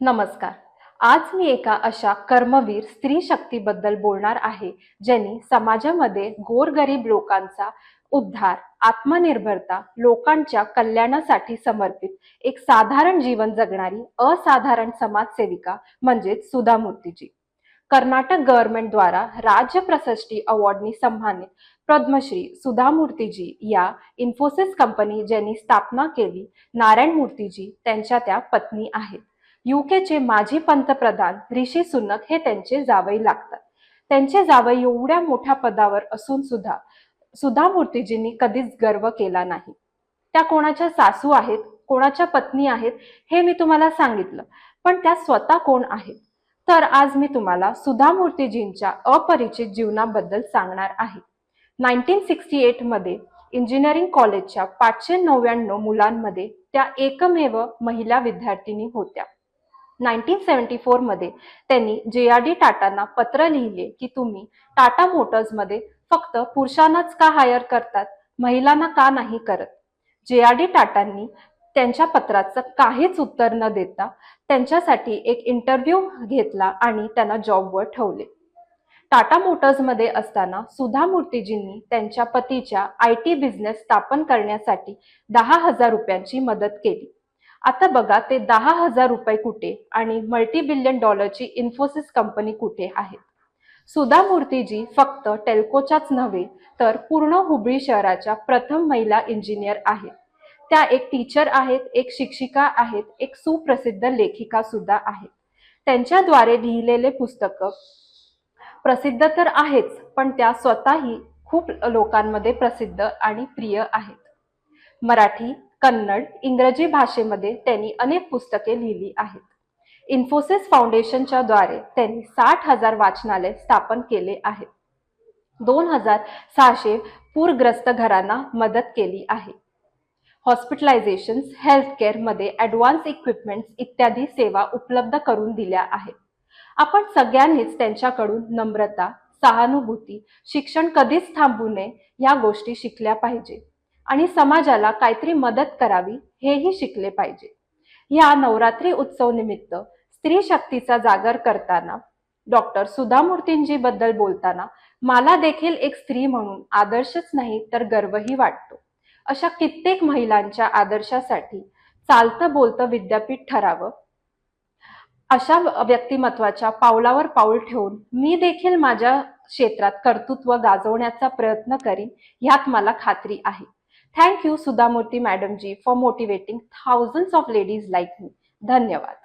नमस्कार. आज मी एका अशा कर्मवीर स्त्री शक्तीबद्दल बोलणार आहे ज्यांनी समाजामध्ये गोरगरीब लोकांचा उद्धार आत्मनिर्भरता लोकांच्या कल्याणासाठी समर्पित एक साधारण जीवन जगणारी असाधारण समाजसेविका म्हणजेच सुधा मूर्तीजी कर्नाटक गव्हर्नमेंट द्वारा राज्य प्रशस्ती अवॉर्डनी सन्मानित पद्मश्री सुधा मूर्तीजी या इन्फोसिस कंपनी ज्यांनी स्थापना केली नारायण मूर्तीजी त्यांच्या त्या पत्नी आहेत. युकेचे माजी पंतप्रधान ऋषी सुनक हे त्यांचे जावई लागतात. त्यांचे जावई एवढ्या मोठ्या पदावर असून सुद्धा सुधा मूर्तीजींनी कधीच गर्व केला नाही. त्या कोणाच्या सासू आहेत कोणाच्या पत्नी आहेत हे मी तुम्हाला सांगितलं पण त्या स्वतः कोण आहेत? तर आज मी तुम्हाला सुधा मूर्तीजींच्या अपरिचित जीवनाबद्दल सांगणार आहे. नाईन्टीन सिक्स्टी एटमध्ये इंजिनिअरिंग कॉलेजच्या पाचशे नव्याण्णव मुलांमध्ये त्या एकमेव महिला विद्यार्थिनी होत्या. नाईन्टीन सेवन्टी फोरमध्ये त्यांनी जे आर डी टाटांना पत्र लिहिले की तुम्ही टाटा मोटर्समध्ये फक्त पुरुषांनाच का हायर करतात? महिलांना का नाही करत? जे आर डी टाटांनी त्यांच्या पत्राचं काहीच उत्तर न देता त्यांच्यासाठी एक इंटरव्ह्यू घेतला आणि त्यांना जॉबवर ठेवले. टाटा मोटर्समध्ये असताना सुधा मूर्तीजींनी त्यांच्या पतीच्या आय टी बिझनेस स्थापन करण्यासाठी दहा हजार रुपयांची मदत केली. आता बघा ते दहा हजार रुपये कुठे आणि मल्टी बिलियन डॉलरची इन्फोसिस कंपनी कुठे आहे सुधा मूर्तीजी फक्त टेल्कोच्याच नव्हे तर पूर्ण हुबळी शहराच्या प्रथम महिला इंजिनियर आहेत. त्या एक टीचर आहेत एक शिक्षिका आहेत एक सुप्रसिद्ध लेखिका सुद्धा आहेत. त्यांच्याद्वारे लिहिलेले पुस्तकं प्रसिद्ध तर आहेच पण त्या स्वतःही खूप लोकांमध्ये प्रसिद्ध आणि प्रिय आहेत. मराठी कन्नड इंग्रजी भाषेमध्ये त्यांनी अनेक पुस्तके लिहिली आहेत. इन्फोसिस फाउंडेशनच्या द्वारे त्यांनी साठ हजार वाचनालय स्थापन केले आहेत. दोन हजार सहाशे पूरग्रस्त घरांना मदत केली आहे. हॉस्पिटलायझेशन हेल्थ ॲडव्हान्स इक्विपमेंट्स इत्यादी सेवा उपलब्ध करून दिल्या आहेत. आपण सगळ्यांनीच त्यांच्याकडून नम्रता सहानुभूती शिक्षण कधीच थांबू नये या गोष्टी शिकल्या पाहिजे. आणि समाजाला काहीतरी मदत करावी हेही शिकले पाहिजे. या नवरात्री उत्सव निमित्त स्त्री शक्तीचा जागर करताना डॉक्टर सुधा मूर्तींजी बद्दल बोलताना मला देखील एक स्त्री म्हणून आदर्शच नाही तर गर्वही वाटतो. अशा कित्येक महिलांच्या आदर्शासाठी चालतं बोलतं विद्यापीठ ठरावं. अशा व्यक्तिमत्वाच्या पावलावर पाऊल ठेवून मी देखील माझ्या क्षेत्रात कर्तृत्व गाजवण्याचा प्रयत्न करीन यात मला खात्री आहे. thank you Sudha Murty madam ji for motivating thousands of ladies like me धन्यवाद